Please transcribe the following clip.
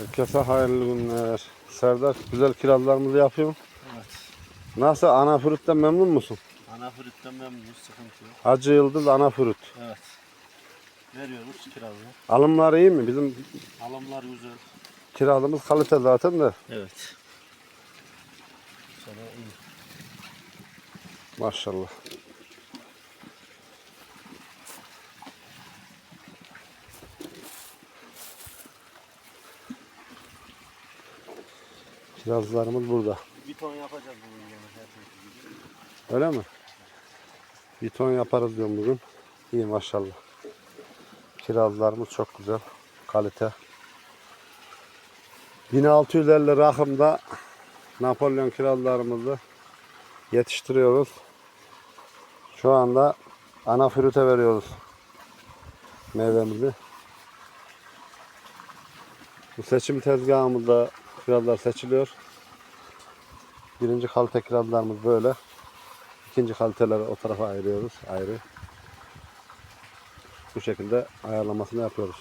Herkese hayırlı günler. Serdar güzel kirazlarımızı yapıyor. Evet. Nasıl ana fruitten memnun musun? Ana fruitten memnunuz, sıkıntı yok. Hacı Yıldız ana frut. Evet. Veriyoruz kirazı. Alımlar iyi mi? Bizim Alımlar güzel. kirazımız kalite zaten de. Evet. Sana iyi. Maşallah. Kirazlarımız burada. Bir ton yapacağız bugün yani her şey. Öyle mi? Bir ton yaparız diyorum bugün. İyi maşallah. Kirazlarımız çok güzel. Kalite. 1650 rakımda Napolyon kirazlarımızı yetiştiriyoruz. Şu anda ana früte veriyoruz meyvemizi. Bu seçim tezgahımızda kirazlar seçiliyor. Birinci kalite kirazlarımız böyle. İkinci kaliteleri o tarafa ayırıyoruz ayrı. Bu şekilde ayarlamasını yapıyoruz.